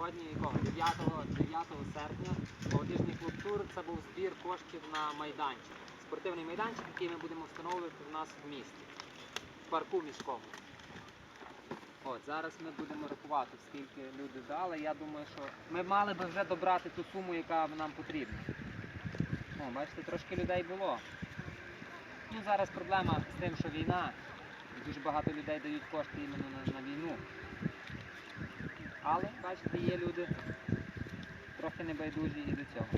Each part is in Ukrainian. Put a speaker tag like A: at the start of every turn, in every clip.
A: сьогодні якого? 9, 9 серпня молодіжний клуб Тур це був збір коштів на майданчик. Спортивний майданчик, який ми будемо встановлювати в нас в місті, в парку міському. От, зараз ми будемо рахувати, скільки люди дали. Я думаю, що ми мали би вже добрати ту суму, яка нам потрібна. О, бачите, трошки людей було. Ну, зараз проблема з тим, що війна, дуже багато людей дають кошти іменно на, на війну. Але, бачите, є люди трохи небайдужі і до цього.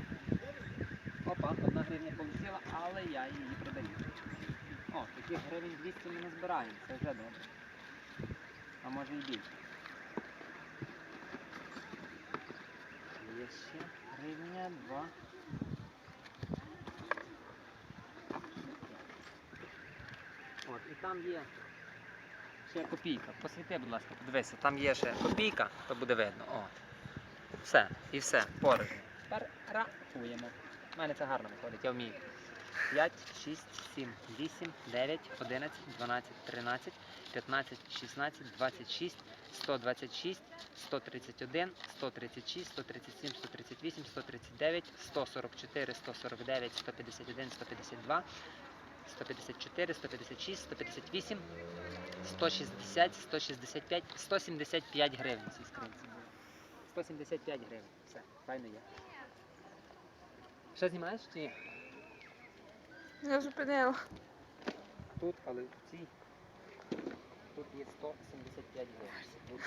A: Опа, одна гривня полетіла, але я її продаю. О, таких гривень 200 ми не збираємо, це вже добре. А може і більше. Є ще гривня, два. От, і там є ще копійка. Посвіти, будь ласка, подивися, там є ще копійка, то буде видно. От. Все, і все, порожньо. Тепер рахуємо. У мене це гарно виходить, я вмію. 5, 6, 7, 8, 9, 11, 12, 13, 15, 16, 26, 126, 131, 136, 137, 138, 139, 144, 149, 151, 152, 154, 156, 158, 160, 165, 175 гривень цій скринці 175 гривень. Все, файно є. Ще знімаєш чи ні?
B: Я зупинила.
A: Тут, але в цій. Тут є 175 гривень. Тут.